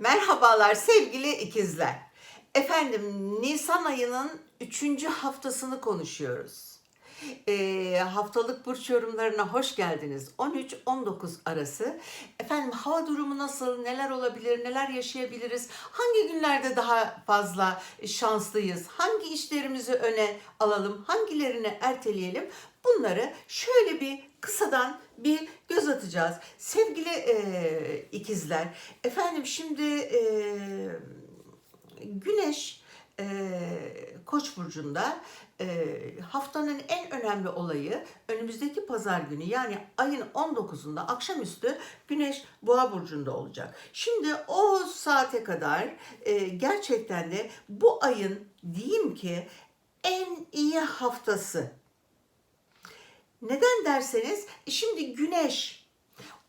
Merhabalar sevgili ikizler. Efendim Nisan ayının 3. haftasını konuşuyoruz. Ee, haftalık burç yorumlarına hoş geldiniz. 13-19 arası. Efendim hava durumu nasıl, neler olabilir, neler yaşayabiliriz, hangi günlerde daha fazla şanslıyız, hangi işlerimizi öne alalım, hangilerini erteleyelim bunları şöyle bir kısadan bir göz atacağız. Sevgili e, ikizler, efendim şimdi e, Güneş e, Koç burcunda e, haftanın en önemli olayı önümüzdeki pazar günü yani ayın 19'unda akşamüstü Güneş Boğa burcunda olacak. Şimdi o saate kadar e, gerçekten de bu ayın diyeyim ki en iyi haftası. Neden derseniz şimdi Güneş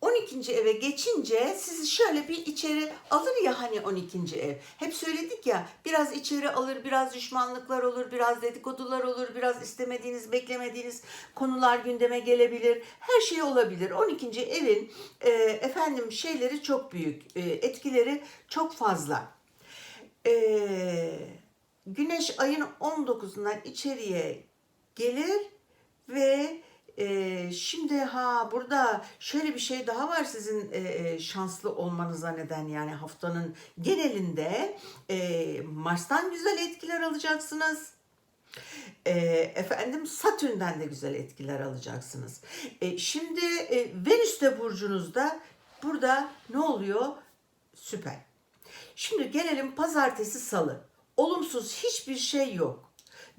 12. eve geçince sizi şöyle bir içeri alır ya hani 12. ev. Hep söyledik ya biraz içeri alır, biraz düşmanlıklar olur, biraz dedikodular olur, biraz istemediğiniz, beklemediğiniz konular gündeme gelebilir. Her şey olabilir. 12. evin e, efendim şeyleri çok büyük, e, etkileri çok fazla. E, güneş ayın 19'undan içeriye gelir ve ee, şimdi ha burada şöyle bir şey daha var sizin e, şanslı olmanıza neden yani haftanın genelinde e, Mars'tan güzel etkiler alacaksınız. Efendim Satürn'den de güzel etkiler alacaksınız. E, şimdi e, Venüs de burcunuzda burada ne oluyor? Süper. Şimdi gelelim pazartesi salı. Olumsuz hiçbir şey yok.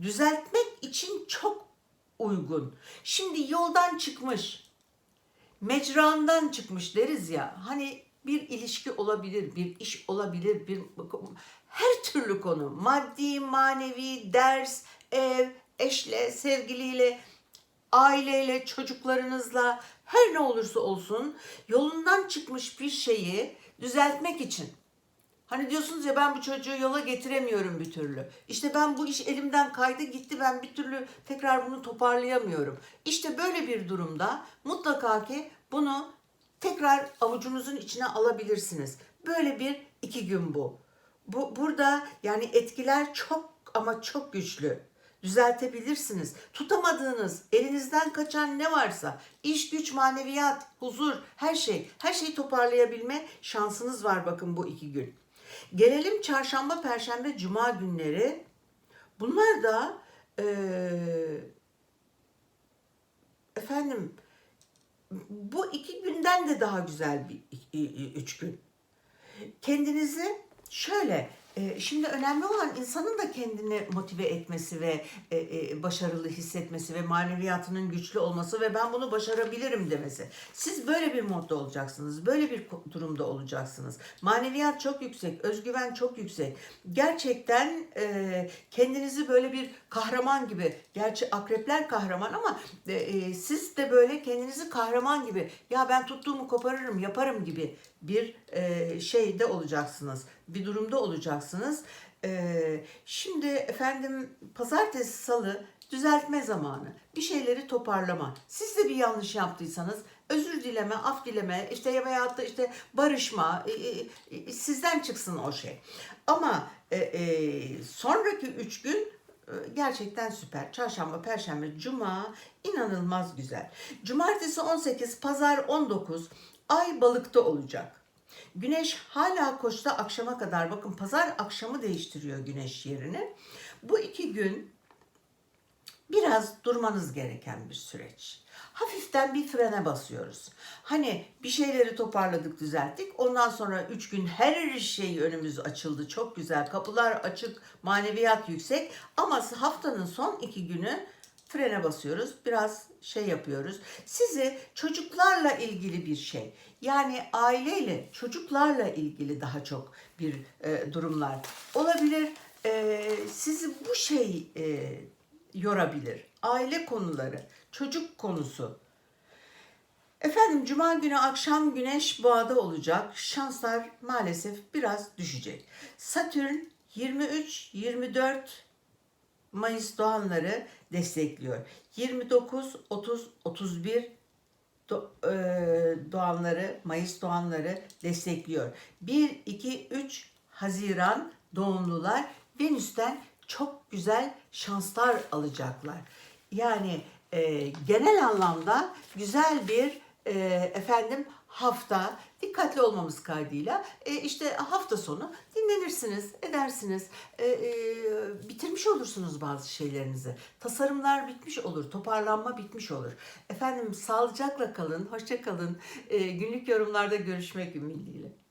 Düzeltmek için çok uygun. Şimdi yoldan çıkmış, mecrandan çıkmış deriz ya. Hani bir ilişki olabilir, bir iş olabilir, bir her türlü konu. Maddi, manevi, ders, ev, eşle, sevgiliyle, aileyle, çocuklarınızla her ne olursa olsun yolundan çıkmış bir şeyi düzeltmek için Hani diyorsunuz ya ben bu çocuğu yola getiremiyorum bir türlü. İşte ben bu iş elimden kaydı gitti ben bir türlü tekrar bunu toparlayamıyorum. İşte böyle bir durumda mutlaka ki bunu tekrar avucunuzun içine alabilirsiniz. Böyle bir iki gün bu. Bu burada yani etkiler çok ama çok güçlü. Düzeltebilirsiniz. Tutamadığınız, elinizden kaçan ne varsa, iş güç, maneviyat, huzur, her şey, her şeyi toparlayabilme şansınız var bakın bu iki gün. Gelelim çarşamba, perşembe, cuma günleri. Bunlar da eee, efendim bu iki günden de daha güzel bir üç gün. Kendinizi şöyle e, Şimdi önemli olan insanın da kendini motive etmesi ve e, e, başarılı hissetmesi ve maneviyatının güçlü olması ve ben bunu başarabilirim demesi. Siz böyle bir modda olacaksınız. Böyle bir durumda olacaksınız. Maneviyat çok yüksek, özgüven çok yüksek. Gerçekten kendinizi böyle bir kahraman gibi, gerçi akrepler kahraman ama siz de böyle kendinizi kahraman gibi ya ben tuttuğumu koparırım, yaparım gibi bir şeyde olacaksınız. Bir durumda olacaksınız. Şimdi efendim pazartesi, salı düzeltme zamanı. Bir şeyleri toparlama. Siz de bir yanlış yaptıysanız özür dileme, af dileme, işte veyahut da işte barışma, sizden çıksın o şey. Ama sonraki üç gün gerçekten süper. Çarşamba, perşembe, cuma inanılmaz güzel. Cumartesi 18, pazar 19, ay balıkta olacak. Güneş hala koçta akşama kadar bakın pazar akşamı değiştiriyor güneş yerini. Bu iki gün biraz durmanız gereken bir süreç. Hafiften bir frene basıyoruz. Hani bir şeyleri toparladık, düzelttik. Ondan sonra üç gün her şey önümüz açıldı. Çok güzel. Kapılar açık, maneviyat yüksek. Ama haftanın son iki günü frene basıyoruz. Biraz şey yapıyoruz. Sizi çocuklarla ilgili bir şey. Yani aileyle, çocuklarla ilgili daha çok bir e, durumlar olabilir. E, sizi bu şey e, yorabilir. Aile konuları, çocuk konusu. Efendim cuma günü akşam güneş boğada olacak. Şanslar maalesef biraz düşecek. Satürn 23, 24 Mayıs doğanları destekliyor. 29, 30, 31 do- e, doğanları, Mayıs doğanları destekliyor. 1, 2, 3 Haziran doğumlular Venüs'ten çok güzel şanslar alacaklar. Yani e, genel anlamda güzel bir e, efendim hafta dikkatli olmamız kaydıyla e, işte hafta sonu dinlenirsiniz, edersiniz, e, e, bitirmiş olursunuz bazı şeylerinizi. Tasarımlar bitmiş olur, toparlanma bitmiş olur. Efendim sağlıcakla kalın, hoşça kalın. E, günlük yorumlarda görüşmek ümidiyle.